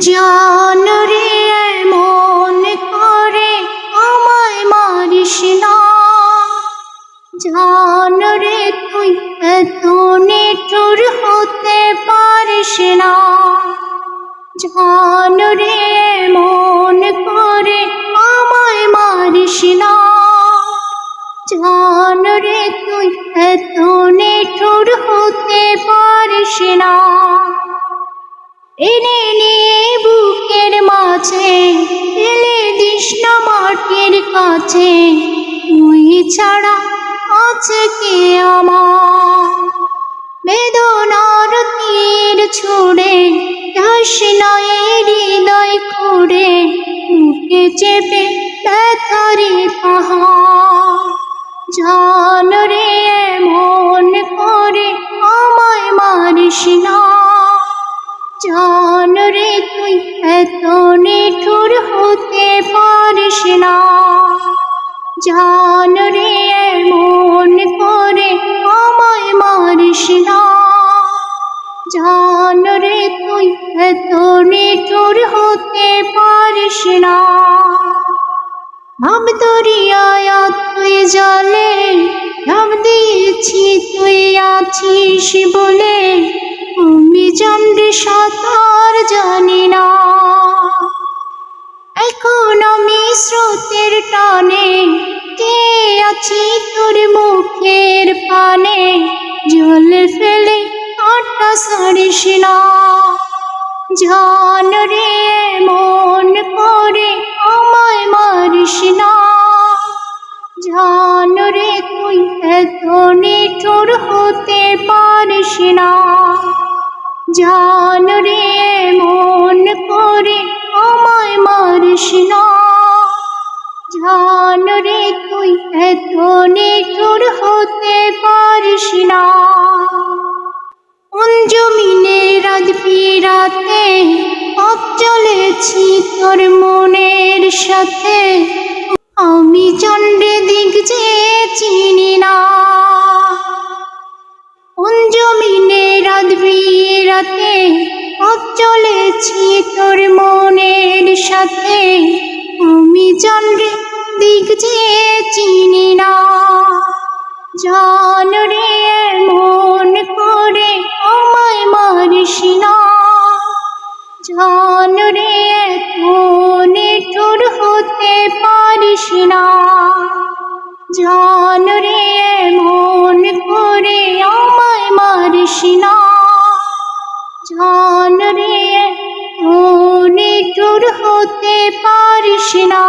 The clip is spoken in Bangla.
জান রে মন করে, আমায় মারিস না। জান রে, তুই এত নিঠুর হতে পারিস না। জান রে মন করে, আমায় মারিস না। জান রে, তুই এত নিঠুর হতে পারিস না। এনে এলে দিস মাটির কাছে তুই ছাড়া আছে কে আমার? বেদনার তীর ছুড়ে যাস নয় হৃদয় খুঁড়ে মুখে চেপে ব্যথারি পাহাড়। জান রে, মন করে আমায় মারিস না। জান রে, তুই এত নিঠুর হতে পারিস না। জান রে মন করে আমায় মারিস না। জান রে, তুই এত নিঠুর হতে পারিস না। ভাব দরিয়ায় তুই জলে ভাব দিয়েছি তুই আছিস বলে। আমি চন্দ্রে সাঁতার এখন আমি স্রোতের টানে, কে আছি তোর মুখের পানে? জল ফেলে আটা সারিস না। জান রে, মন করে আমায় মারিস না। জান রে, তুই এত নিঠুর হতে পারিস না। জান রে, মন করে জান রে তুই এত নিঠুর হতে পারিস না। কোন জমিনে রাত পিরাতে পথ চলেছি তোর মনের সাথে? আমি চন্ডে দিক যে চিনি না। কোন জমিনে রাত বিরাতে পথ চলেছি তোর মনের সাথে। আমি চন্ডে দিক যে চিনি না। জান রে মন করে আমায় মারিস না। জান রে নিঠুর হতে পারিস না। জান রে মন দূর হতে পারিস না।